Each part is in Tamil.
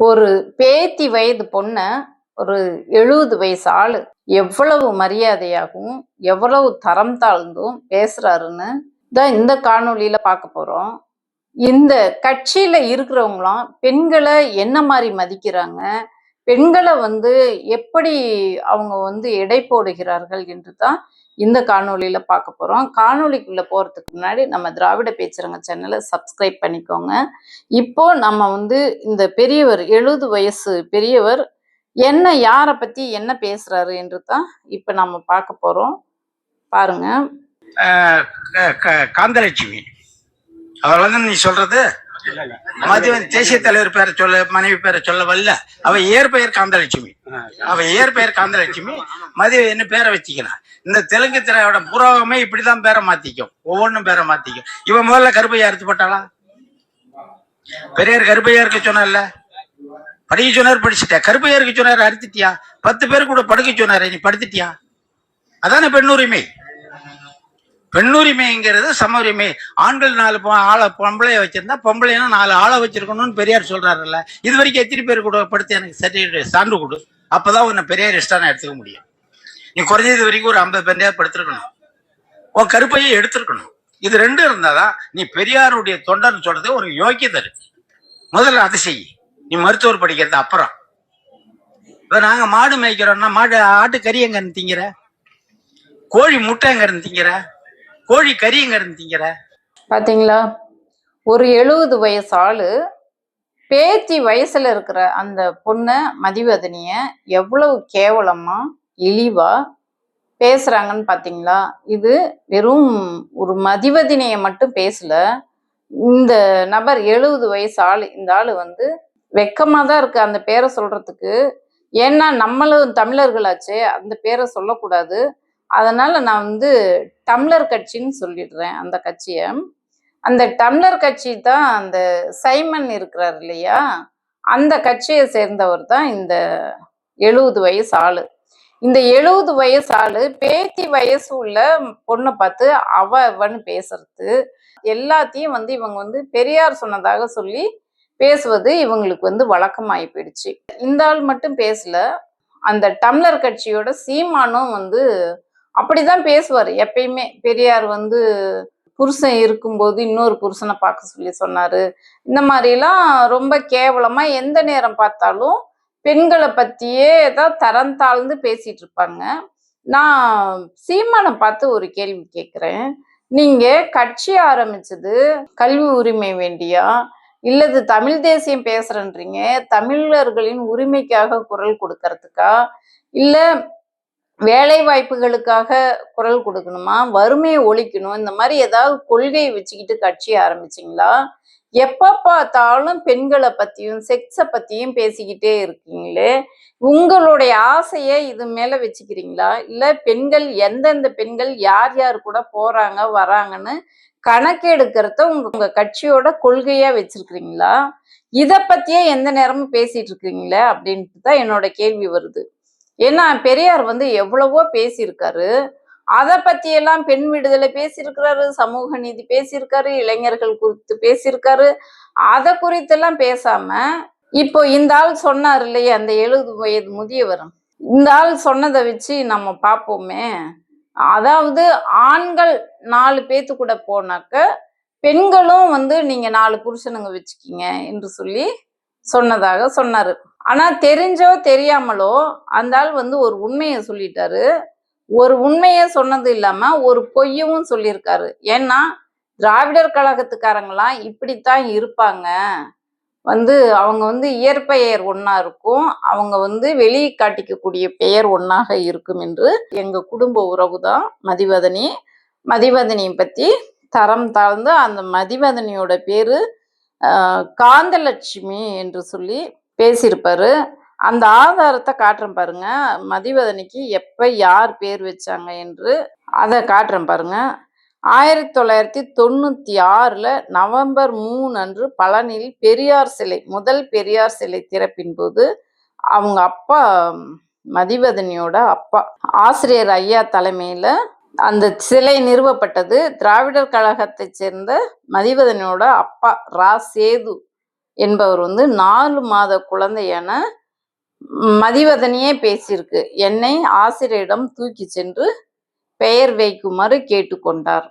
ஒரு பேத்தி வயது பொண்ணை ஒரு எழுபது வயசு ஆள் எவ்வளவு மரியாதையாகவும் எவ்வளவு தரம் தாழ்ந்தும் பேசுறாருன்னு தான் இந்த காணொளியில பார்க்க போறோம். இந்த கட்சியில இருக்கிறவங்களாம் பெண்களை என்ன மாதிரி மதிக்கிறாங்க பெண்களை வந்து எப்படி அவங்க வந்து எடை போடுகிறார்கள் என்று தான் இந்த காணொளியில பார்க்க போறோம். காணொளிக்குள்ள போறதுக்கு முன்னாடி நம்ம திராவிட பேச்சுரங்க சேனலை சப்ஸ்கிரைப் பண்ணிக்கோங்க. இப்போ நம்ம வந்து இந்த பெரியவர் எழுபது வயசு பெரியவர் என்ன யாரை பத்தி என்ன பேசுறாரு என்று தான் இப்ப நம்ம பார்க்க போறோம். பாருங்க. காந்தலட்சுமி. அவள் நீ சொல்றது? மதுவன் தேசிய தலைவர் பேரை சொல்ல மனைவி பேரை சொல்ல வரல அவ இயற்பெயர் காந்தலட்சுமி. அவ இயற்பெயர் காந்தலட்சுமி மது என்ன பேரை வச்சுக்கிறான். இந்த தெலுங்கு திரையோட புறாவமே இப்படிதான் பேரை மாத்திக்கும். ஒவ்வொன்றும் பேரை மாத்திக்கும். இவன் முதல்ல கருப்பையா அறுத்து போட்டாளா? பெரியார் கருப்பையா இருக்க சொன்னார்ல? படிக்க சொன்னார் படிச்சுட்டியா கருப்பையா இருக்க சொன்னார் அறுத்துட்டியா? பத்து பேர் கூட படுக்க சொன்னார் நீ படுத்துட்டியா? அதானே பெண்ணுரிமை பெண்ணுரிமைங்கிறது சம உரிமை ஆண்கள் நாலு ஆளை பொம்பளைய வச்சிருந்தா பொம்பளைனா நாலு ஆளை வச்சிருக்கணும்னு பெரியார் சொல்றாருல்ல. இது வரைக்கும் எத்தனை பேர் கூட படுத்து எனக்கு சர்டிஃபிகேட் சான்று கொடு. அப்பதான் உன்னை பெரியார் நான் எடுத்துக்க முடியும். நீ குறைஞ்சது வரைக்கும் ஒரு ஐம்பது பேரையா படுத்திருக்கணும். உன் கருப்பையை எடுத்திருக்கணும். இது ரெண்டும் இருந்தாதான் நீ பெரியாருடைய தொண்டர்னு சொல்றது ஒரு யோக்கியதை இருக்கு. முதல்ல அது செய். நீ மருத்துவர் படிக்கிறது அப்புறம். இப்போ நாங்கள் மாடு மேய்க்கிறோம்னா மாடு ஆட்டு கறி எங்க இருந்து திங்கிற? கோழி முட்டை எங்க இருந்து திங்கிற? கோழி கறிங்க எங்க பாத்தீங்களா? ஒரு எழுபது வயசு ஆளு பேத்தி வயசுல இருக்கிற அந்த பொண்ணை மதிவதனிய எவ்வளவு கேவலமா இழிவா பேசுறாங்கன்னு பாத்தீங்களா? இது வெறும் ஒரு மதிவதினைய மட்டும் பேசல. இந்த நபர் எழுபது வயசு ஆளு இந்த ஆளு வந்து வெக்கமா தான் இருக்கு. அந்த பேரை சொல்றதுக்கு ஏன்னா நம்மளும் தமிழர்களாச்சே அந்த பேரை சொல்லக்கூடாது. அதனால் நான் வந்து டம்ளர் கட்சின்னு சொல்லிடுறேன் அந்த கட்சியை. அந்த டம்ளர் கட்சி தான் அந்த சைமன் இருக்கிறார் இல்லையா? அந்த கட்சியை சேர்ந்தவர் தான் இந்த எழுபது வயசு ஆளு. இந்த எழுபது வயசு ஆளு பேத்தி வயசு உள்ள பொண்ணை பார்த்து அவ அவன்னு பேசுறது. எல்லாத்தையும் வந்து இவங்க வந்து பெரியார் சொன்னதாக சொல்லி பேசுவது இவங்களுக்கு வந்து வழக்கமாகி போயிடுச்சு. இந்த ஆள் மட்டும் பேசல. அந்த டம்ளர் கட்சியோட சீமானும் வந்து அப்படிதான் பேசுவார். எப்பயுமே பெரியார் வந்து புருஷன் இருக்கும்போது இன்னொரு புருஷனை பார்க்க சொல்லி சொன்னாரு. இந்த மாதிரிலாம் ரொம்ப கேவலமா எந்த நேரம் பார்த்தாலும் பெண்களை பத்தியே தான் தரம் தாழ்ந்து பேசிட்டு இருப்பாங்க. நான் சீமானை பார்த்து ஒரு கேள்வி கேட்குறேன் நீங்க கட்சி ஆரம்பிச்சது கல்வி உரிமை வேண்டியா? இல்லது தமிழ் தேசியம் பேசுறேன்றீங்க தமிழர்களின் உரிமைக்காக குரல் கொடுக்கறதுக்கா? இல்லை வேலை வாய்ப்புகளுக்காக குரல் கொடுக்கணுமா? வறுமையை ஒழிக்கணும்? இந்த மாதிரி ஏதாவது கொள்கையை வச்சுக்கிட்டு கட்சி ஆரம்பிச்சிங்களா? எப்போ பார்த்தாலும் பெண்களை பற்றியும் செக்ஸை பற்றியும் பேசிக்கிட்டே இருக்கீங்களே. உங்களுடைய ஆசையை இது மேலே வச்சுக்கிறீங்களா? இல்லை பெண்கள் எந்தெந்த பெண்கள் யார் யார் கூட போகிறாங்க வராங்கன்னு கணக்கெடுக்கிறத உங்க உங்க கட்சியோட கொள்கையா வச்சிருக்கிறீங்களா? இதை பத்தியே எந்த நேரமும் பேசிட்டு இருக்கீங்களே அப்படின்ட்டு தான் என்னோட கேள்வி வருது. ஏன்னா பெரியார் வந்து எவ்வளவோ பேசியிருக்காரு. அதை பற்றியெல்லாம் பெண் விடுதலை பேசியிருக்கிறாரு சமூக நீதி பேசியிருக்காரு இளைஞர்கள் குறித்து பேசியிருக்காரு. அதை குறித்தெல்லாம் பேசாம இப்போ இந்த ஆள் சொன்னார் இல்லையா அந்த எழுபது வயது முதியவர்? இந்த ஆள் சொன்னதை வச்சு நம்ம பார்ப்போமே. அதாவது ஆண்கள் நாலு பேத்து கூட போனாக்க பெண்களும் வந்து நீங்க நாலு புருஷனுங்க வச்சுக்கிங்க என்று சொல்லி சொன்னதாக சொன்னாரு. ஆனால் தெரிஞ்சோ தெரியாமலோ அந்த ஆள் வந்து ஒரு உண்மையை சொல்லிட்டாரு. ஒரு உண்மையை சொன்னது இல்லாமல் ஒரு பொய்யவும் சொல்லியிருக்காரு. ஏன்னா திராவிடர் கழகத்துக்காரங்களாம் இப்படித்தான் இருப்பாங்க. வந்து அவங்க வந்து இயற்பெயர் ஒன்றா இருக்கும். அவங்க வந்து வெளியே காட்டிக்கக்கூடிய பெயர் ஒன்றாக இருக்கும் என்று எங்கள் குடும்ப உறவு தான் மதிவதனி. மதிவதனியை பற்றி தரம் தாழ்ந்து அந்த மதிவதனியோட பேர் காந்தலட்சுமி என்று சொல்லி பேசியிருப்பாரு. அந்த ஆதாரத்தை காட்டுறேன் பாருங்க. மதிவதனிக்கு எப்ப யார் பேர் வச்சாங்க என்று அதை காட்டுறேன் பாருங்க. ஆயிரத்தி தொள்ளாயிரத்தி தொண்ணூத்தி ஆறுல நவம்பர் மூணு அன்று பழனியில் பெரியார் சிலை முதல் பெரியார் சிலை திறப்பின் போது அவங்க அப்பா மதிவதனியோட அப்பா ஆசிரியர் ஐயா தலைமையில அந்த சிலை நிறுவப்பட்டது. திராவிடர் கழகத்தைச் சேர்ந்த மதிவதனியோட அப்பா ரா. சேது என்பவர் வந்து நாலு மாத குழந்தையான மதிவதனியே பேசியிருக்கு. என்னை ஆசிரியரிடம் தூக்கி சென்று பெயர் வைக்குமாறு கேட்டுக்கொண்டார்.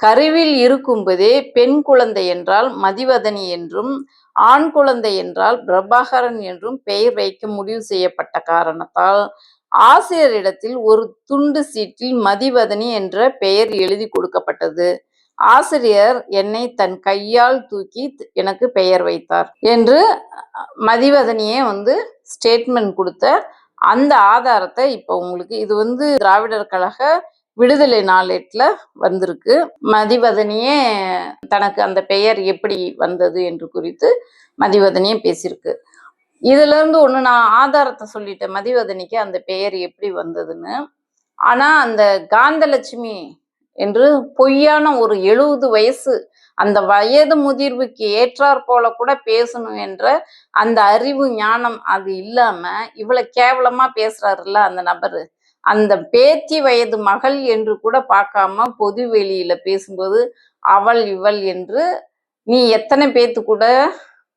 கருவில் இருக்கும்போதே பெண் குழந்தை என்றால் மதிவதனி என்றும் ஆண் குழந்தை என்றால் பிரபாகரன் என்றும் பெயர் வைக்க முடிவு செய்யப்பட்ட காரணத்தால் ஆசிரியரிடத்தில் ஒரு துண்டு சீட்டில் மதிவதனி என்ற பெயர் எழுதி கொடுக்கப்பட்டது. ஆசிரியர் என்னை தன் கையால் தூக்கி எனக்கு பெயர் வைத்தார் என்று மதிவதனியே வந்து ஸ்டேட்மெண்ட் கொடுத்த அந்த ஆதாரத்தை இப்போ உங்களுக்கு இது வந்து திராவிடர் கழக விடுதலை நாளேட்டில் வந்திருக்கு. மதிவதனியே தனக்கு அந்த பெயர் எப்படி வந்தது என்று குறித்து மதிவதனியே பேசியிருக்கு. இதுலேருந்து ஒன்று நான் ஆதாரத்தை சொல்லிட்டேன் மதிவதனிக்கு அந்த பெயர் எப்படி வந்ததுன்னு. ஆனால் அந்த காந்தலட்சுமி என்று பொய்யான ஒரு எழுபது வயசு அந்த வயது முதிர்வுக்கு ஏற்றாற் போல கூட பேசணும் என்ற அந்த அறிவு ஞானம் அது இல்லாம இவ்வளவு கேவலமா பேசுறாருல்ல அந்த நபரு. அந்த பேத்தி வயது மகள் என்று கூட பார்க்காம பொது வெளியில பேசும்போது அவள் இவள் என்று நீ எத்தனை பேத்து கூட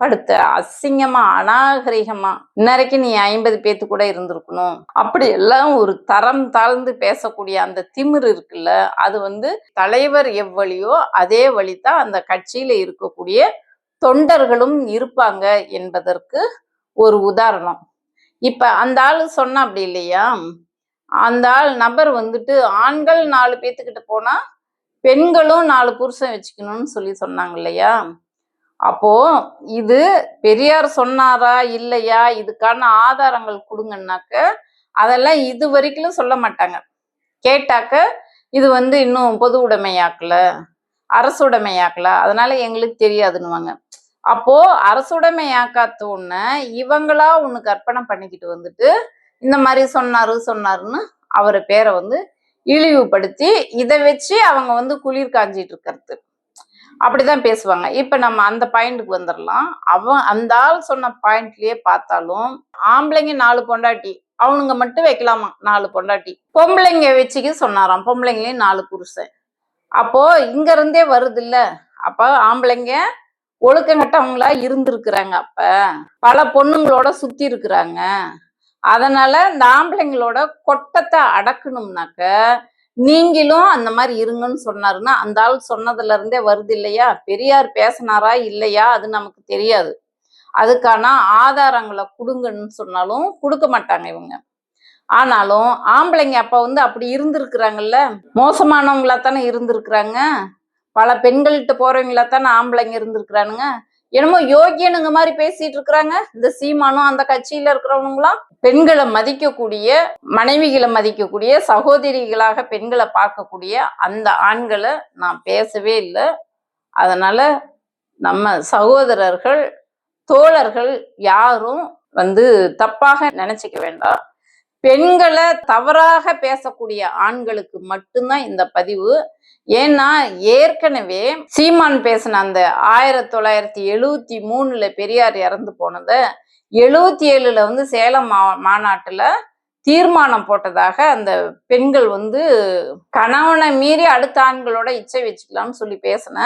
படுத்த அசிங்கமா அநாகரிகமா இன்னைக்கு நீ ஐம்பது பேத்து கூட இருந்திருக்கணும். அப்படி எல்லாம் ஒரு தரம் தாழ்ந்து பேசக்கூடிய அந்த திமிரு இருக்குல்ல அது வந்து தலைவர் எவ்வழியோ அதே வழிதான் அந்த கட்சியில இருக்கக்கூடிய தொண்டர்களும் இருப்பாங்க என்பதற்கு ஒரு உதாரணம். இப்ப அந்த ஆள் சொன்னா அப்படி இல்லையா? அந்த ஆள் நபர் வந்துட்டு ஆண்கள் நாலு பேத்துக்கிட்ட போனா பெண்களும் நாலு புருஷன் வச்சுக்கணும்னு சொல்லி சொன்னாங்க இல்லையா? அப்போ இது பெரியார் சொன்னாரா இல்லையா? இதுக்கான ஆதாரங்கள் கொடுங்கன்னாக்க அதெல்லாம் இது வரைக்கும் சொல்ல மாட்டாங்க. கேட்டாக்க இது வந்து இன்னும் பொது உடைமையாக்கல அரசுடைமையாக்கல அதனால எங்களுக்கு தெரியாதுன்னுவாங்க. அப்போ அரசுடைமையாக்காத்த உடனே இவங்களா ஒண்ணு கற்பனை பண்ணிக்கிட்டு வந்துட்டு இந்த மாதிரி சொன்னாரு சொன்னாருன்னு அவரை பேரை வந்து இழிவுபடுத்தி இதை வச்சு அவங்க வந்து குளிர் காஞ்சிட்டு இருக்கிறது. அப்படிதான் பேசுவாங்க. இப்ப நம்ம அந்த பாயிண்ட்டுக்கு வந்துடலாம் அவன் அந்த ஆள் சொன்ன பாயிண்ட்லயே பார்த்தாலும் ஆம்பளைங்க நாலு பொண்டாட்டி அவனுங்க மட்டும் வைக்கலாமா? நாலு பொண்டாட்டி. பொம்பளைங்க வச்சுக்க சொன்னாராம். பொம்பளைங்களையும் நாலு புருஷன். அப்போ இங்க இருந்தே வருது இல்ல அப்ப ஆம்பளைங்க ஒழுக்கங்கட்டவங்களா இருந்திருக்கிறாங்க அப்ப. பல பொண்ணுங்களோட சுத்தி இருக்கிறாங்க. அதனால இந்த ஆம்பளைங்களோட கொட்டத்தை அடக்கணும்னாக்க நீங்களும் அந்த மாதிரி இருங்கன்னு சொன்னாருன்னா அந்த ஆள் சொன்னதுல இருந்தே வருது இல்லையா? பெரியார் பேசினாரா இல்லையா? அது நமக்கு தெரியாது. அதுக்கான ஆதாரங்களை கொடுங்கன்னு சொன்னாலும் கொடுக்க மாட்டாங்க இவங்க. ஆனாலும் ஆம்பளைங்க அப்ப வந்து அப்படி இருந்திருக்கிறாங்கல்ல? மோசமானவங்களா தானே இருந்திருக்கிறாங்க? பல பெண்கள்கிட்ட போறவங்களா தானே ஆம்பளைங்க இருந்திருக்கிறானுங்க? என்னமோ யோகியனுங்க மாதிரி பேசிட்டு இருக்கிறாங்க. இந்த சீமானும் அந்த கட்சியில இருக்கிறவனுங்களாம் பெண்களை மதிக்கக்கூடிய மனைவிகளை மதிக்கக்கூடிய சகோதரிகளாக பெண்களை பார்க்கக்கூடிய அந்த ஆண்களை நான் பேசவே இல்லை. அதனால நம்ம சகோதரர்கள் தோழர்கள் யாரும் வந்து தப்பாக நினைச்சுக்க வேண்டாம். பெண்களை தவறாக பேசக்கூடிய ஆண்களுக்கு மட்டும்தான் இந்த பதிவு. ஏன்னா ஏற்கனவே சீமான் பேசின அந்த ஆயிரத்தி தொள்ளாயிரத்தி எழுவத்தி மூணுல பெரியார் இறந்து போனதை எழுவத்தி ஏழுல வந்து சேலம் மா மாநாட்டுல தீர்மானம் போட்டதாக அந்த பெண்கள் வந்து கணவனை மீறி அடுத்த ஆண்களோட இச்சை வச்சுக்கலாம்னு சொல்லி பேசின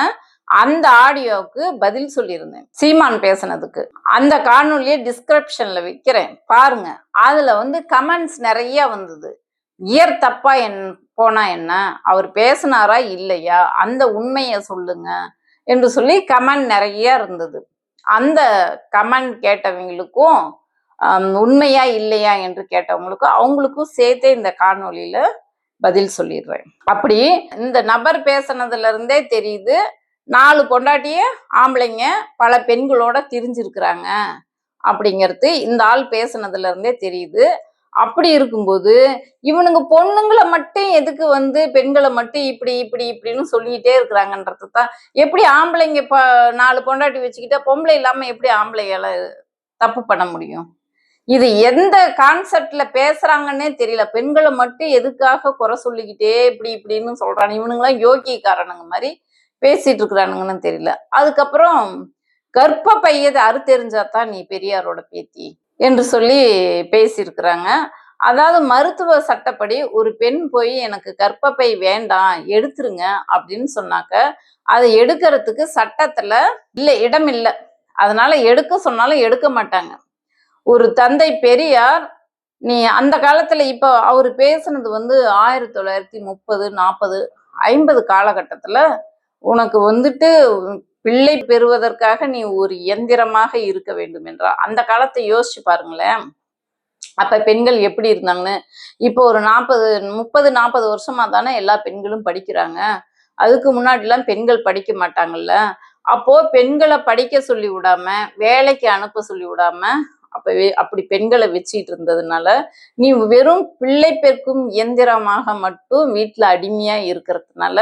அந்த ஆடியோவுக்கு பதில் சொல்லியிருந்தேன் சீமான் பேசினதுக்கு. அந்த காணொலியை டிஸ்கிரிப்ஷன்ல வைக்கிறேன் பாருங்க. அதுல வந்து கமெண்ட்ஸ் நிறைய வந்தது. இயர் தப்பா என் போனா என்ன? அவர் பேசினாரா இல்லையா? அந்த உண்மையை சொல்லுங்க என்று சொல்லி கமெண்ட் நிறைய இருந்தது. அந்த கமெண்ட் கேட்டவங்களுக்கும் உண்மையா இல்லையா என்று கேட்டவங்களுக்கும் அவங்களுக்கும் சேர்த்தே இந்த காணொலியில பதில் சொல்லிடுறேன். அப்படி இந்த நபர் பேசுனதுல இருந்தே தெரியுது நாலு பொண்டாட்டிய ஆம்பளைங்க பல பெண்களோட திரிஞ்சிருக்கிறாங்க அப்படிங்கிறது இந்த ஆள் பேசுனதுல இருந்தே தெரியுது. அப்படி இருக்கும்போது இவனுங்க பொண்ணுங்களை மட்டும் எதுக்கு வந்து பெண்களை மட்டும் இப்படி இப்படி இப்படின்னு சொல்லிக்கிட்டே இருக்கிறாங்கன்றது தான் எப்படி ஆம்பளைங்க இப்போ நாலு பொண்டாட்டி வச்சுக்கிட்டா பொம்பளை இல்லாம எப்படி ஆம்பளைகள தப்பு பண்ண முடியும்? இது எந்த கான்செப்ட்ல பேசுறாங்கன்னே தெரியல. பெண்களை மட்டும் எதுக்காக குறை சொல்லிக்கிட்டே இப்படி இப்படின்னு சொல்றாங்க. இவனுங்களாம் யோகிக்காரனுங்க மாதிரி பேசிட்டு இருக்கிறானுங்கன்னு தெரியல. அதுக்கப்புறம் கர்ப்ப பையதை அறுத்தெரிஞ்சாதான் நீ பெரியாரோட பேத்தி. என்று சொல்லி பேசியிருக்கிறாங்க. அதாவது மருத்துவ சட்டப்படி ஒரு பெண் போய் எனக்கு கர்ப்பப்பை வேண்டாம் எடுத்துருங்க அப்படின்னு சொன்னாக்க அதை எடுக்கிறதுக்கு சட்டத்துல இல்லை இடம் இல்லை. அதனால எடுக்க சொன்னாலும் எடுக்க மாட்டாங்க. ஒரு தந்தை பெரியார் நீ அந்த காலத்துல இப்போ அவர் பேசுனது வந்து ஆயிரத்தி தொள்ளாயிரத்தி முப்பது நாற்பது ஐம்பது காலகட்டத்துல உனக்கு வந்துட்டு பிள்ளை பெறுவதற்காக நீ ஒரு இயந்திரமாக இருக்க வேண்டும் என்றார். அந்த காலத்தை யோசிச்சு பாருங்களேன். அப்ப பெண்கள் எப்படி இருந்தாங்கன்னு? இப்போ ஒரு நாற்பது முப்பது நாற்பது வருஷமா தானே எல்லா பெண்களும் படிக்கிறாங்க. அதுக்கு முன்னாடிலாம் பெண்கள் படிக்க மாட்டாங்கல்ல. அப்போ பெண்களை படிக்க சொல்லி விடாம வேலைக்கு அனுப்ப சொல்லி விடாம அப்பவே அப்படி பெண்களை வச்சுட்டு இருந்ததுனால நீ வெறும் பிள்ளை பெருக்கும் இயந்திரமாக மட்டும் வீட்டுல அடிமையா இருக்கிறதுனால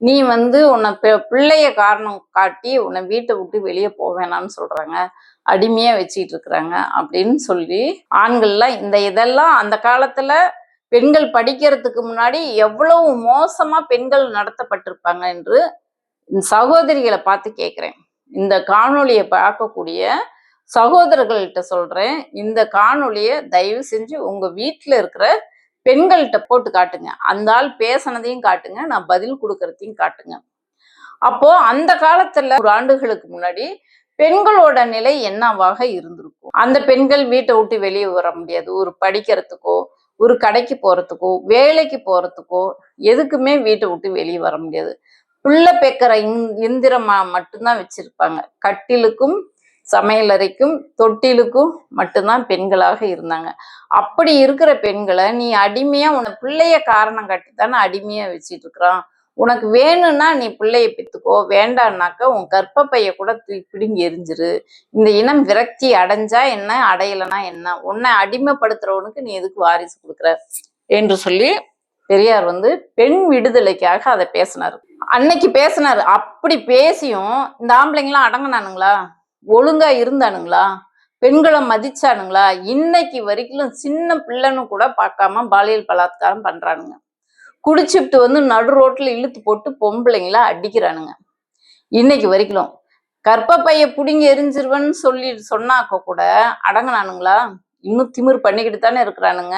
நீ வந்து உன்னை பெ- பிள்ளைய காரணம் காட்டி உன்னை வீட்டை விட்டு வெளியே போவேணான்னு சொல்றாங்க. அடிமையா வச்சுக்கிட்டு இருக்கிறாங்க அப்படின்னு சொல்லி ஆண்கள்லாம் இந்த இதெல்லாம் அந்த காலத்துல பெண்கள் படிக்கிறதுக்கு முன்னாடி எவ்வளவு மோசமா பெண்கள் நடத்தப்பட்டிருப்பாங்க என்று இந்த சகோதரிகளை பார்த்து கேட்குறேன் இந்த காணொலியை பார்க்கக்கூடிய சகோதரர்கள்ட்ட சொல்றேன். இந்த காணொலியை தயவு செஞ்சு உங்க வீட்டில் இருக்கிற பெண்கள்கிட்ட போட்டு காட்டுங்க. அந்த ஆள் பேசினதையும் காட்டுங்க. நான் பதில் கொடுக்கறதையும் காட்டுங்க. அப்போ அந்த காலத்துல ஒரு ஆண்டுகளுக்கு முன்னாடி பெண்களோட நிலை என்னவாக இருந்திருக்கும்? அந்த பெண்கள் வீட்டை விட்டு வெளியே வர முடியாது. ஒரு படிக்கிறதுக்கோ ஒரு கடைக்கு போறதுக்கோ வேலைக்கு போறதுக்கோ எதுக்குமே வீட்டை விட்டு வெளியே வர முடியாது. புள்ள பெக்கிற இந்திரமா மட்டும்தான் வச்சிருப்பாங்க. கட்டிலுக்கும் சமையலறைக்கும் தொட்டிலுக்கும் மட்டும்தான் பெண்களாக இருந்தாங்க. அப்படி இருக்கிற பெண்களை நீ அடிமையா உன பிள்ளைய காரணம் காட்டி தானே அடிமையா வச்சிட்டு இருக்கிறான் உனக்கு வேணும்னா நீ பிள்ளைய பித்துக்கோ வேண்டான்னாக்கா உன் கர்ப்பப்பைய கூட தூக்கி பிடுங்கி எரிஞ்சிரு. இந்த இனம் விரக்தி அடைஞ்சா என்ன அடையலைன்னா என்ன? உன்னை அடிமைப்படுத்துறவனுக்கு நீ எதுக்கு வாரிசு கொடுக்குற? என்று சொல்லி பெரியார் வந்து பெண் விடுதலைக்காக அதை பேசினார். அன்னைக்கு பேசினாரு. அப்படி பேசியும் இந்த ஆம்பளைங்களாம் அடங்கினானுங்களா? ஒழுங்கா இருந்தானுங்களா? பெண்களை மதிச்சானுங்களா? இன்னைக்கு வரைக்கும் சின்ன பிள்ளைன்னு கூட பார்க்காம பாலியல் பலாத்காரம் பண்றானுங்க. குடிச்சிட்டு வந்து நடு ரோட்ல இழுத்து போட்டு பொம்பளைங்கள அடிக்கிறானுங்க. இன்னைக்கு வரைக்கும். பைய புடிங்கி எரிஞ்சிருவன்னு சொல்லி சொன்னாக்க கூட அடங்கினானுங்களா? இன்னும் திமிர் பண்ணிக்கிட்டு தானே இருக்கிறானுங்க.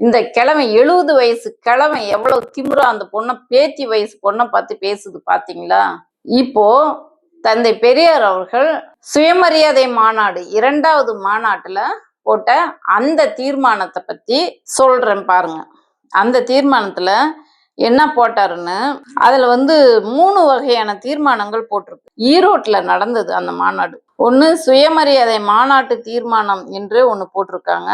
இந்த கிழமை எழுபது வயசு கிழமை எவ்வளவு திமிரா அந்த பொண்ணை பேத்தி வயசு பொண்ணை பார்த்து பேசுது பாத்தீங்களா இப்போ தந்தை பெரியார் அவர்கள் சுயமரியாதை மாநாடு இரண்டாவது மாநாட்டில் போட்ட அந்த தீர்மானத்தை பற்றி சொல்றேன் பாருங்க. அந்த தீர்மானத்துல என்ன போட்டாருன்னு அதில் வந்து மூணு வகையான தீர்மானங்கள் போட்டிருக்கு. ஈரோட்டில் நடந்தது அந்த மாநாடு. ஒன்று சுயமரியாதை மாநாட்டு தீர்மானம் என்று ஒன்று போட்டிருக்காங்க.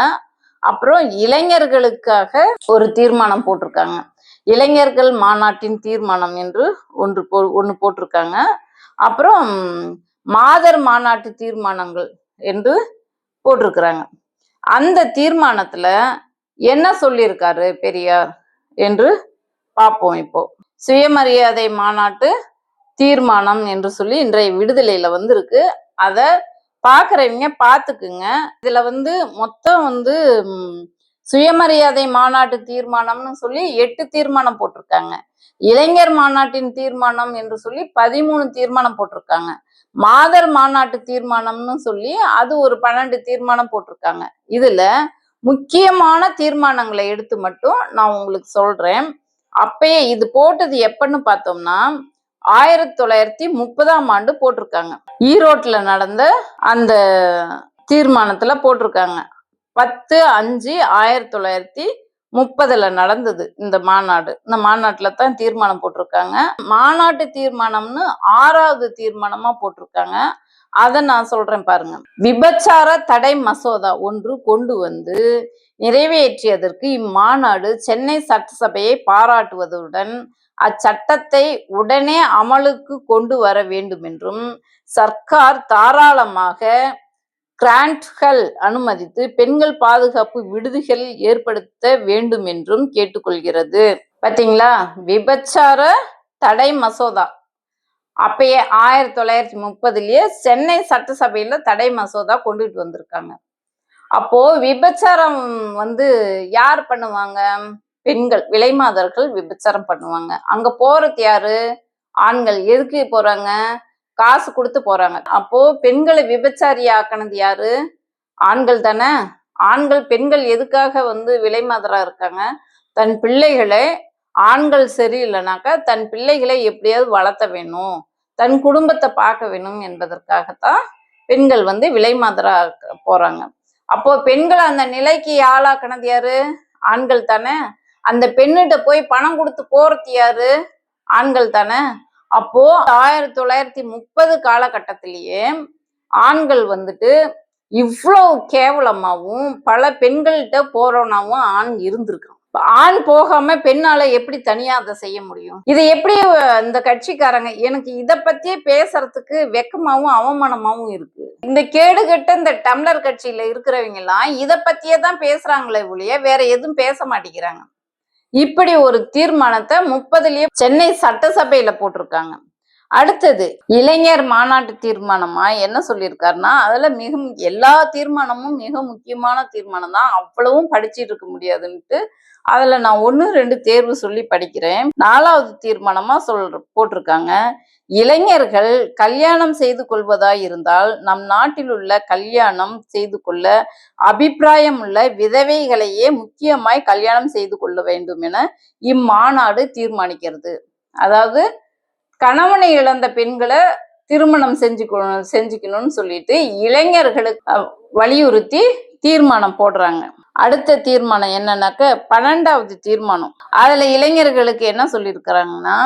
அப்புறம் இளைஞர்களுக்காக ஒரு தீர்மானம் போட்டிருக்காங்க. இளைஞர்கள் மாநாட்டின் தீர்மானம் என்று ஒன்று போ ஒன்று போட்டிருக்காங்க. அப்புறம் மாதர் மாநாட்டு தீர்மானங்கள் என்று போட்டிருக்கிறாங்க. அந்த தீர்மானத்துல என்ன சொல்லியிருக்காரு பெரியார் என்று பார்ப்போம் இப்போ. சுயமரியாதை மாநாட்டு தீர்மானம் என்று சொல்லி இன்றைய விடுதலையில வந்து இருக்கு பார்க்குறவங்க பாக்குறவங்க பாத்துக்குங்க இதுல வந்து மொத்தம் வந்து சுயமரியாதை மாநாட்டு தீர்மானம்னு சொல்லி எட்டு தீர்மானம் போட்டிருக்காங்க. இளைஞர் மாநாட்டின் தீர்மானம் என்று சொல்லி பதிமூணு தீர்மானம் போட்டிருக்காங்க. மாதர் மாநாட்டு தீர்மானம்னு சொல்லி அது ஒரு பன்னெண்டு தீர்மானம் போட்டிருக்காங்க. இதுல முக்கியமான தீர்மானங்களை எடுத்து மட்டும் நான் உங்களுக்கு சொல்றேன். அப்பயே இது போட்டது எப்பன்னு பார்த்தோம்னா ஆயிரத்தி தொள்ளாயிரத்தி முப்பதாம் ஆண்டு போட்டிருக்காங்க. ஈரோட்ல நடந்த அந்த தீர்மானத்துல போட்டிருக்காங்க. பத்து அஞ்சு ஆயிரத்தி தொள்ளாயிரத்தி முப்பதுல நடந்தது இந்த மாநாடு. இந்த மாநாட்டுல தான் தீர்மானம் போட்டிருக்காங்க. மாநாட்டு தீர்மானம்னு ஆறாவது தீர்மானமா போட்டிருக்காங்க. அதை நான் சொல்றேன் பாருங்க. விபச்சார தடை மசோதா ஒன்று கொண்டு வந்து நிறைவேற்றியதற்கு இம்மாநாடு சென்னை சட்டசபையை பாராட்டுவதுடன் அச்சட்டத்தை உடனே அமலுக்கு கொண்டு வர வேண்டும் என்றும் சர்க்கார் தாராளமாக கிராண்ட்கள் அனுமதித்து பெண்கள் பாதுகாப்பு விடுதிகள் ஏற்படுத்த வேண்டும் என்றும் கேட்டுக்கொள்கிறது. பார்த்தீங்களா விபச்சார தடை மசோதா. அப்பயே ஆயிரத்தி தொள்ளாயிரத்தி முப்பதுலயே சென்னை சட்டசபையில தடை மசோதா கொண்டுட்டு வந்திருக்காங்க. அப்போ விபச்சாரம் வந்து யார் பண்ணுவாங்க? பெண்கள் விலைமாதர்கள் விபச்சாரம் பண்ணுவாங்க. அங்க போறது யாரு? ஆண்கள் எதுக்கு போறாங்க? காசு கொடுத்து போறாங்க. அப்போ பெண்களை விபச்சாரி ஆக்கினது யாரு? ஆண்கள் தானே? ஆண்கள் பெண்கள் எதுக்காக வந்து விலைமாதரா இருக்காங்க? தன் பிள்ளைகளை ஆண்கள் சரியில்லைனாக்கா தன் பிள்ளைகளை எப்படியாவது வளர்த்த வேணும் தன் குடும்பத்தை பார்க்க வேணும் என்பதற்காகத்தான் பெண்கள் வந்து விலை மாதரா போறாங்க. அப்போ பெண்களை அந்த நிலைக்கு ஆளாக்கினது யாரு? ஆண்கள் தானே? அந்த பெண்ணிட்ட போய் பணம் கொடுத்து போறது யாரு? ஆண்கள் தானே? அப்போ ஆயிரத்தி தொள்ளாயிரத்தி முப்பது காலகட்டத்திலேயே ஆண்கள் வந்துட்டு இவ்வளோ கேவலமாகவும் பல பெண்கள்கிட்ட போறவனாவும் ஆண் இருந்திருக்கான். ஆண் போகாம பெண்ணால எப்படி தனியா அதை செய்ய முடியும்? இதை எப்படி இந்த கட்சிக்காரங்க எனக்கு இதை பத்தியே பேசுறதுக்கு வெக்கமாவும் அவமானமாவும் இருக்கு. இந்த கேடுகட்ட இந்த டம்ளர் கட்சியில இருக்கிறவங்க எல்லாம் இதை பத்தியே தான் பேசுறாங்களே ஒழிய வேற எதுவும் பேச மாட்டேங்கிறாங்க. இப்படி ஒரு தீர்மானத்தை முப்பதுலயே சென்னை சட்டசபையில போட்டிருக்காங்க. அடுத்தது இளைஞர் மாநாட்டு தீர்மானமா என்ன சொல்லியிருக்காருன்னா அதுல மிக எல்லா தீர்மானமும் மிக முக்கியமான தீர்மானம் தான். அவ்வளவும் படிச்சிட்டு இருக்க முடியாதுன்ட்டு அதில் நான் ஒன்று ரெண்டு தேர்வு சொல்லி படிக்கிறேன். நாலாவது தீர்மானமாக சொல் போட்டிருக்காங்க. இளைஞர்கள் கல்யாணம் செய்து கொள்வதாய் இருந்தால் நம் நாட்டில் உள்ள கல்யாணம் செய்து கொள்ள அபிப்பிராயம் உள்ள விதவைகளையே முக்கியமாய் கல்யாணம் செய்து கொள்ள வேண்டும் என இம்மாநாடு தீர்மானிக்கிறது. அதாவது கணவனை இழந்த பெண்களை திருமணம் செஞ்சு செஞ்சுக்கணும்னு சொல்லிட்டு இளைஞர்களுக்கு வலியுறுத்தி தீர்மானம் போடுறாங்க. அடுத்த தீர்மானம் என்னன்னாக்க பன்னெண்டாவது தீர்மானம். அதுல இளைஞர்களுக்கு என்ன சொல்லியிருக்கிறாங்கன்னா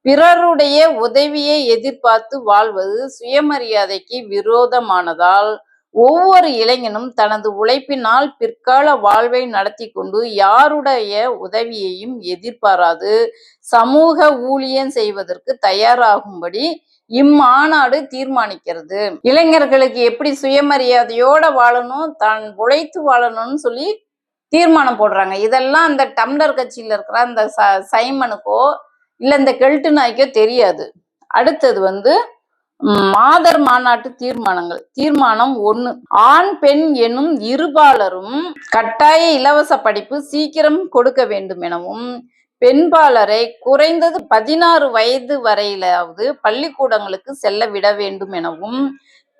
பிறருடைய உதவியை எதிர்பார்த்து வாழ்வது சுயமரியாதைக்கு விரோதமானதால் ஒவ்வொரு இளைஞனும் தனது உழைப்பினால் பிற்கால வாழ்வை நடத்தி கொண்டு யாருடைய உதவியையும் எதிர்பாராது. சமூக ஊழியம் செய்வதற்கு தயாராகும்படி இம்மாநாடு தீர்மானிக்கிறது. இளைஞர்களுக்கு எப்படி சுயமரியாதையோட வாழணும் தான் உழைத்து வாழணும்னு சொல்லி தீர்மானம் போடுறாங்க. இதெல்லாம் அந்த டம்ளர் கட்சியில இருக்கிற அந்த ச- சைமனுக்கோ இல்லை இந்த கெல்ட்டு நாய்க்கோ தெரியாது. அடுத்தது வந்து மாதர் மாநாட்டு தீர்மானங்கள். தீர்மானம் ஒண்ணு. ஆண் பெண் எனும் இருபாலரும் கட்டாய இலவச படிப்பு சீக்கிரம் கொடுக்க வேண்டும் எனவும் பெண்பாளரை குறைந்தது பதினாறு வயது வரையிலாவது பள்ளிக்கூடங்களுக்கு செல்ல விட வேண்டும் எனவும்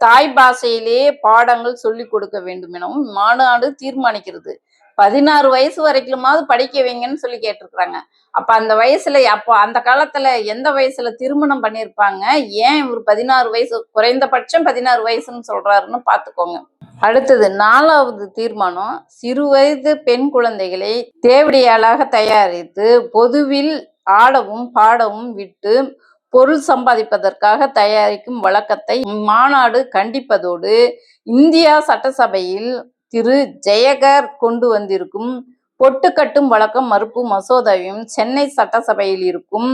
தாய் பாஷையிலேயே பாடங்கள் சொல்லிக் கொடுக்க வேண்டும் எனவும் மாநாடு தீர்மானிக்கிறது. பதினாறு வயசு வரைக்குமாவது படிக்க வைங்கன்னு சொல்லி கேட்டிருக்கிறாங்க. அப்ப அந்த வயசுல அப்போ அந்த காலத்துல எந்த வயசுல திருமணம் பண்ணியிருப்பாங்க? ஏன் இவர் பதினாறு வயசு குறைந்தபட்சம் பதினாறு வயசுன்னு சொல்றாருன்னு பாத்துக்கோங்க அடுத்தது நாலாவது தீர்மானம் சிறு வயது பெண் குழந்தைகளை தேவடியாளாக தயாரித்து பொதுவில் ஆடவும் பாடவும் விட்டு பொருள் சம்பாதிப்பதற்காக தயாரிக்கும் வழக்கத்தை மாநாடு கண்டிப்பதோடு இந்தியா சட்டசபையில் திரு ஜெயகர் கொண்டு வந்திருக்கும் பொட்டு கட்டும் வழக்கம் மறுப்பு மசோதாவையும் சென்னை சட்டசபையில் இருக்கும்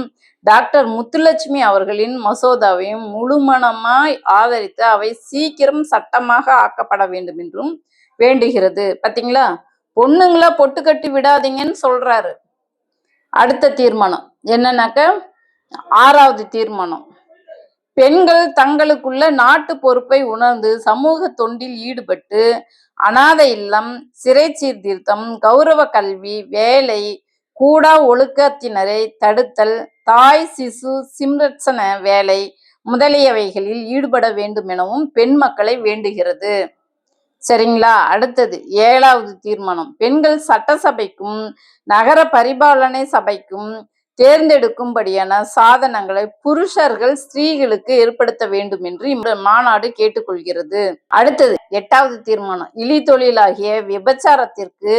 டாக்டர் முத்துலட்சுமி அவர்களின் மசோதாவையும் முழுமணமாய் ஆதரித்து அவை சீக்கிரம் சட்டமாக ஆக்கப்பட வேண்டும் என்றும் வேண்டுகிறது. பாத்தீங்களா? பொண்ணுங்களா பொட்டு கட்டி விடாதீங்கன்னு சொல்றாரு. அடுத்த தீர்மானம் என்னன்னாக்க? ஆறாவது தீர்மானம். பெண்கள் தங்களுக்குள்ள நாட்டு பொறுப்பை உணர்ந்து சமூக தொண்டில் ஈடுபட்டு அனாதை இல்லம் சிறை சீர்திருத்தம் கௌரவ கல்வி வேலை கூடா ஒழுக்கத்தினரை தடுத்தல் தாய் சிசு சிம்ரட்சண வேலை முதலியவைகளில் ஈடுபட வேண்டும் எனவும் பெண் மக்களை வேண்டுகிறது. சரிங்களா? அடுத்தது ஏழாவது தீர்மானம். பெண்கள் சட்டசபைக்கும் நகர பரிபாலனை சபைக்கும் தேர்ந்தெடுக்கும்படியான சாதனங்களை புருஷர்கள் ஸ்திரீகளுக்கு ஏற்படுத்த வேண்டும் என்று இந்த மாநாடு கேட்டுக்கொள்கிறது. அடுத்தது எட்டாவது தீர்மானம். இழி தொழிலாகிய விபச்சாரத்திற்கு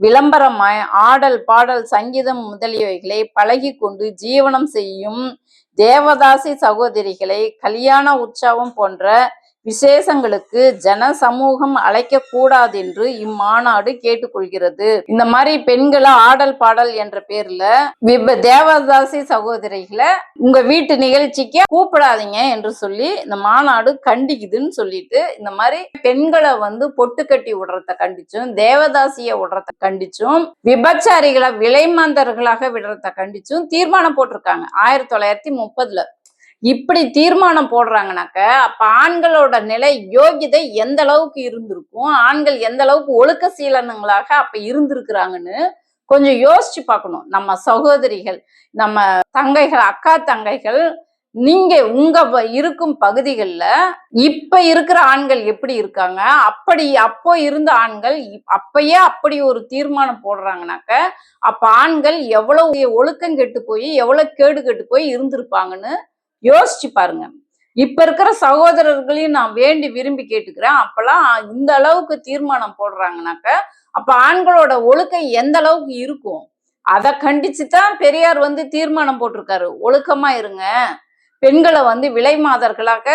விளம்பரமாய் ஆடல் பாடல் சங்கீதம் முதலியவைகளை பழகி கொண்டு ஜீவனம் செய்யும் தேவதாசி சகோதரிகளை கல்யாண உற்சவம் போன்ற விசேஷங்களுக்கு ஜன சமூகம் அழைக்க கூடாது என்று இம்மாநாடு கேட்டுக்கொள்கிறது. இந்த மாதிரி பெண்களை ஆடல் பாடல் என்ற பேர்ல விப தேவதாசி சகோதரிகளை உங்க வீட்டு நிகழ்ச்சிக்கு கூப்பிடாதீங்க என்று சொல்லி இந்த மாநாடு கண்டிக்குதுன்னு சொல்லிட்டு இந்த மாதிரி பெண்களை வந்து பொட்டு கட்டி விடுறத கண்டிச்சும் தேவதாசிய விடுறத கண்டிச்சும் விபச்சாரிகளை விலைமாந்தர்களாக விடுறத கண்டிச்சும் தீர்மானம் போட்டிருக்காங்க. ஆயிரத்தி தொள்ளாயிரத்தி முப்பதுல. இப்படி தீர்மானம் போடுறாங்கனாக்க அப்ப ஆண்களோட நிலை யோகிதை எந்த அளவுக்கு இருந்திருக்கும் ஆண்கள் எந்த அளவுக்கு ஒழுக்க சீலனுங்களாக அப்ப இருந்திருக்கிறாங்கன்னு கொஞ்சம் யோசிச்சு பார்க்கணும். நம்ம சகோதரிகள் நம்ம தங்கைகள் அக்கா தங்கைகள் நீங்க உங்க இருக்கும் பகுதிகளில் இப்ப இருக்கிற ஆண்கள் எப்படி இருக்காங்க? அப்படி அப்போ இருந்த ஆண்கள் இப்- அப்பயே அப்படி ஒரு தீர்மானம் போடுறாங்கனாக்க அப்ப ஆண்கள் எவ்வளவு ஒழுக்கம் கெட்டு போய் எவ்வளவு கேடு கெட்டு போய் இருந்திருப்பாங்கன்னு யோசிச்சு பாருங்க. இப்ப இருக்கிற சகோதரர்களையும் நான் வேண்டி விரும்பி கேட்டுக்கிறேன். அப்பெல்லாம் இந்த அளவுக்கு தீர்மானம் போடுறாங்கனாக்க அப்ப ஆண்களோட ஒழுக்கம் எந்த அளவுக்கு இருக்கும்? அதை கண்டிச்சு தான் பெரியார் வந்து தீர்மானம் போட்டிருக்காரு. ஒழுக்கமா இருங்க. பெண்களை வந்து விலை மாதர்களாக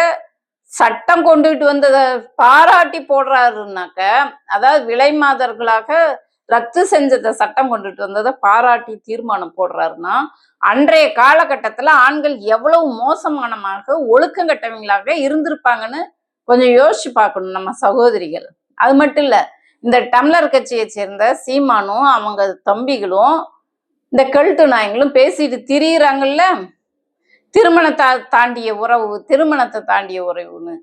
சட்டம் கொண்டுட்டு வந்ததை பாராட்டி போடுறாருனாக்க அதாவது விலை மாதர்களாக ரத்து செஞ்சதை சட்டம் கொண்டுட்டு வந்ததை பாராட்டி தீர்மானம் போடுறாருன்னா அன்றைய காலகட்டத்தில் ஆண்கள் எவ்வளவு மோசமானமாக ஒழுக்கம் கட்டவங்களாகவே இருந்திருப்பாங்கன்னு கொஞ்சம் யோசிச்சு பார்க்கணும் நம்ம சகோதரிகள். அது மட்டும் இல்லை இந்த டம்ளர் கட்சியை சேர்ந்த சீமானும் அவங்க தம்பிகளும் இந்த கழுட்டு நாயங்களும் பேசிட்டு திரியிறாங்கல்ல? திருமணத்தை தாண்டிய உறவு திருமணத்தை தாண்டிய உறவுன்னு.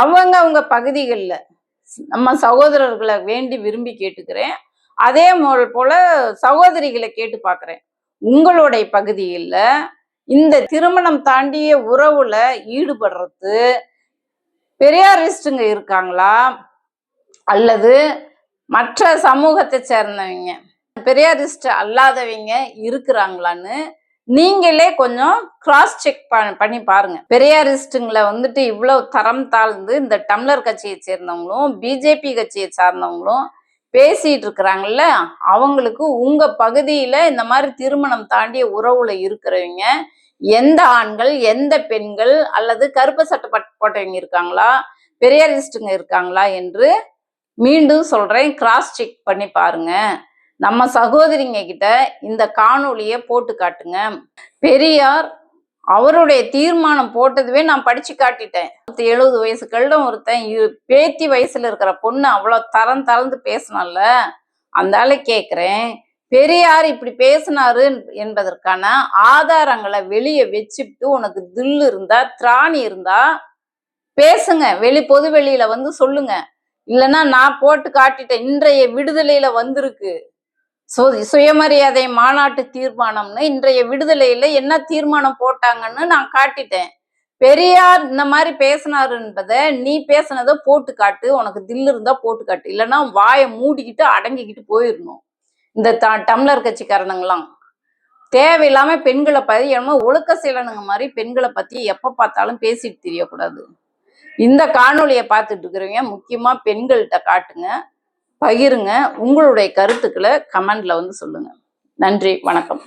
அவங்க அவங்க பகுதிகளில் நம்ம சகோதரர்களை வேண்டி விரும்பி கேட்டுக்கிறேன். அதே போல சகோதரிகளை கேட்டு பார்க்குறேன் உங்களுடைய பகுதியில் இந்த திருமணம் தாண்டிய உறவுல ஈடுபடுறது பெரியாரிஸ்டுங்க இருக்காங்களா? அல்லது மற்ற சமூகத்தை சேர்ந்தவங்க பெரியாரிஸ்ட் அல்லாதவங்க இருக்கிறாங்களான்னு நீங்களே கொஞ்சம் கிராஸ் செக் பண்ணி பாருங்க. பெரியாரிஸ்டுங்களை வந்துட்டு இவ்வளவு தரம் தாழ்ந்து இந்த டம்ளர் கட்சியை சேர்ந்தவங்களும் பிஜேபி கட்சியை சார்ந்தவங்களும் பேசிட்டு இருக்கிறாங்கல்ல அவங்களுக்கு உங்க பகுதியில இந்த மாதிரி திருமணம் தாண்டிய உறவுல இருக்கிறவங்க எந்த ஆண்கள் எந்த பெண்கள் அல்லது கருப்பு சட்டை பட்- போட்டவங்க இருக்காங்களா பெரியாரிஸ்டுங்க இருக்காங்களா என்று மீண்டும் சொல்றேன். கிராஸ் செக் பண்ணி பாருங்க. நம்ம சகோதரிங்க கிட்ட இந்த காணொளியை போட்டு காட்டுங்க. பெரியார் அவருடைய தீர்மானம் போட்டதுவே நான் படிச்சு காட்டிட்டேன். எழுபது வயசு கழுடம் ஒருத்தன் பேத்தி வயசுல இருக்கிற பொண்ணு அவ்வளோ தரம் தளர்ந்து பேசினால அந்தால கேட்குறேன் பெரியார் இப்படி பேசினாரு என்பதற்கான ஆதாரங்களை வெளியே வச்சுட்டு உனக்கு தில் இருந்தா திராணி இருந்தா பேசுங்க. வெளி பொது வெளியில வந்து சொல்லுங்க. இல்லைன்னா நான் போட்டு காட்டிட்டேன். இன்றைய விடுதலையில வந்திருக்கு. சு- சுயமரியாதை மாநாட்டு தீர்மானம்னு இன்றைய விடுதலையில என்ன தீர்மானம் போட்டாங்கன்னு நான் காட்டிட்டேன். பெரியார் இந்த மாதிரி பேசினாரு என்பதை நீ பேசுனதை போட்டு காட்டு உனக்கு தில்லு இருந்தா போட்டு காட்டு இல்லைன்னா வாயை மூடிக்கிட்டு அடங்கிக்கிட்டு போயிடணும் இந்த த டம்ளர் கட்சிக்காரனுங்களாம் தேவையில்லாம பெண்களை பத்தி என்னமோ ஒழுக்க சீலனுங்க மாதிரி பெண்களை பத்தி எப்ப பார்த்தாலும் பேசிட்டு தெரியக்கூடாது. இந்த காணொலியை பார்த்துட்டு இருக்கிறவங்க முக்கியமா பெண்கள்கிட்ட காட்டுங்க. பகிருங்க உங்களுடைய கருத்துக்களை கமெண்ட்ல வந்து சொல்லுங்க. நன்றி வணக்கம்.